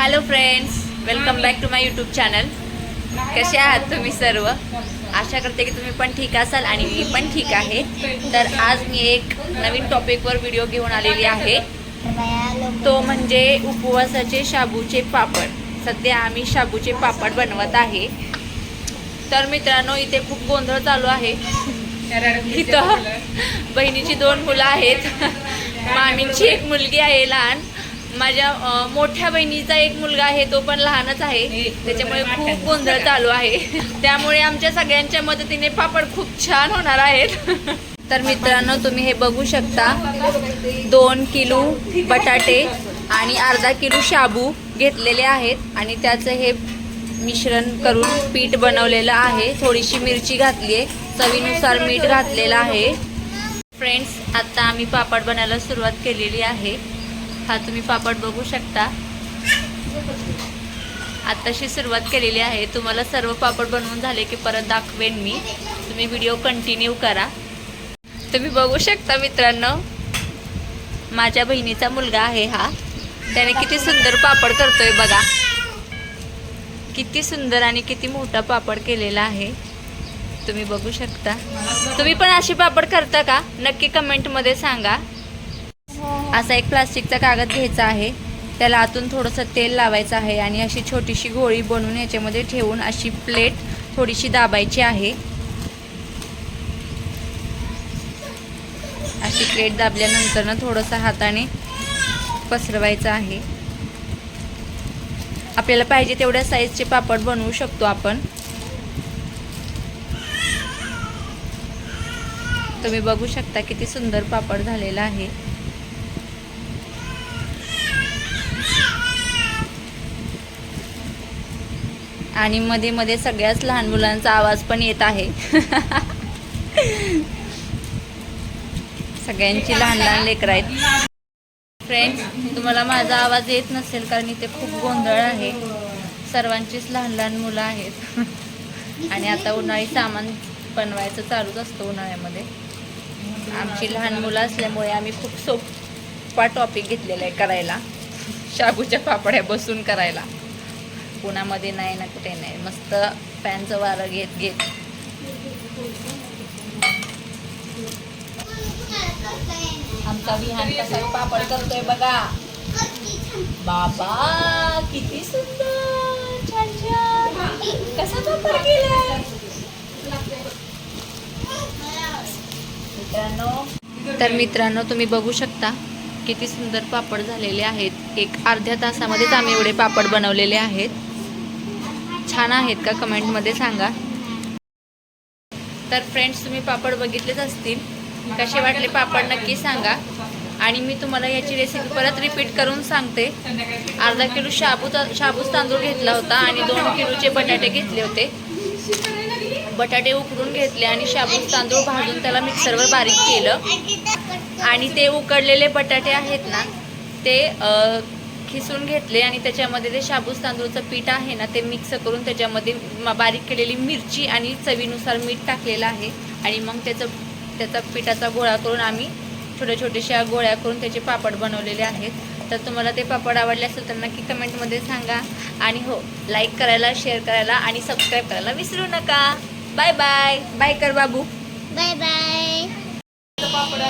Hello friends welcome back to my YouTube channel कसे आहात तुम्ही सर्व? आशा करते की तुम्ही पण ठीक असाल आणि मी पण ठीक आहे. तर आज मी एक नवीन टॉपिकवर व्हिडिओ घेऊन आलेली आहे. तो म्हणजे उपवासाचे शाबूचे पापड. सध्या आम्ही शाबूचे पापड बनवत आहे. तर मित्रांनो इथे खूप गोंधळ चालू आहे. इथं बहिणीची दोन मुलं आहेत. मामींची एक मुलगी आहे लहान. माझ्या मोठ्या बहिणीचा एक मुलगा आहे तो पण लहानच आहे. त्याच्यामुळे खूप गोंधळ चालू आहे. त्यामुळे आमच्या सगळ्यांच्या मदतीने पापड खूप छान होणार आहेत. तर मित्रांनो तुम्ही हे बघू शकता. दोन किलो बटाटे आणि अर्धा किलो शाबू घेतलेले आहेत. आणि त्याचं हे मिश्रण करून पीठ बनवलेलं आहे. थोडीशी मिरची घातली आहे. चवीनुसार मीठ घातलेलं आहे. फ्रेंड्स आता आम्ही पापड बनायला सुरुवात केलेली आहे. हा तुम्ही पापड बघू शकता. आत्ताशी सुरुवात केलेली आहे. तुम्हाला सर्व पापड बनवून झाले की परत दाखवेन मी. तुम्ही व्हिडिओ कंटिन्यू करा. तुम्ही बघू शकता मित्रांनो माझ्या बहिणीचा मुलगा आहे हा. त्याने किती सुंदर पापड करतोय बघा. किती सुंदर आणि किती मोठा पापड केलेला आहे. तुम्ही बघू शकता. तुम्ही पण अशी पापड करता का? नक्की कमेंटमध्ये सांगा. असा एक प्लास्टिकचा कागद घ्यायचा आहे. त्याला आतून थोडंसं तेल लावायचं आहे आणि अशी छोटीशी गोळी बनवून याच्यामध्ये ठेवून अशी प्लेट थोडीशी दाबायची आहे. अशी प्लेट दाबल्यानंतर ना थोडंसं हाताने पसरवायचं आहे. आपल्याला पाहिजे तेवढ्या साईजचे पापड बनवू शकतो आपण. तुम्ही बघू शकता किती सुंदर पापड झालेला आहे. आणि मध्ये मध्ये सगळ्याच लहान मुलांचा आवाज पण येत आहे. सगळ्यांची लहान लहान लेकरं आहेत. फ्रेंड्स तुम्हाला माझा आवाज येत नसेल कारण इथे खूप गोंधळ आहे. सर्वांचीच लहान लहान मुलं आहेत. आणि आता उन्हाळी सामान बनवायचं चालूच असतं उन्हाळ्यामध्ये. आमची लहान मुलं असल्यामुळे आम्ही खूप सोपा टॉपिक घेतलेला आहे करायला. शाबूच्या पापड्या बसून करायला. पुण्यामध्ये नाही ना कुठे नाही. मस्त फॅनचं वारं घेत घेत. आमचा विहान कसा पापड करतोय बघा. बाबा किती सुंदर. छान छान. कसा पापड केलाय? मित्रांनो तर मित्रांनो तुम्ही बघू शकता किती सुंदर पापड झालेले आहेत. एक अर्ध्या तासामध्येच आम्ही एवढे पापड बनवलेले आहेत. छान आहेत का कमेंटमध्ये सांगा. तर फ्रेंड्स तुम्ही पापड बघितलेच असतील. कसे वाटले पापड नक्की सांगा. आणि मी तुम्हाला याची रेसिपी परत रिपीट करून सांगते. अर्धा किलो शाबू शाबूस तांदूळ घेतला होता आणि दोन किलोचे बटाटे घेतले होते. बटाटे उकडून घेतले आणि शाबूस तांदूळ भाजून त्याला मिक्सरवर बारीक केलं. आणि ते उकडलेले बटाटे आहेत ना ते खिसून घेतले आणि त्याच्यामध्ये ते शाबूस तांदूळचं पीठ आहे ना ते मिक्स करून त्याच्यामध्ये बारीक केलेली मिरची आणि चवीनुसार मीठ टाकलेलं आहे. आणि मग त्याचं त्याचा पिठाचा गोळा करून आम्ही छोट्या छोट्याशा गोळ्या करून त्याचे पापड बनवलेले आहेत. तर तुम्हाला ते पापड आवडले असेल तर नक्की कमेंटमध्ये सांगा. आणि हो लाईक करायला शेअर करायला आणि सबस्क्राईब करायला विसरू नका. बाय बाय बाय कर बाबू. बाय बाय पापड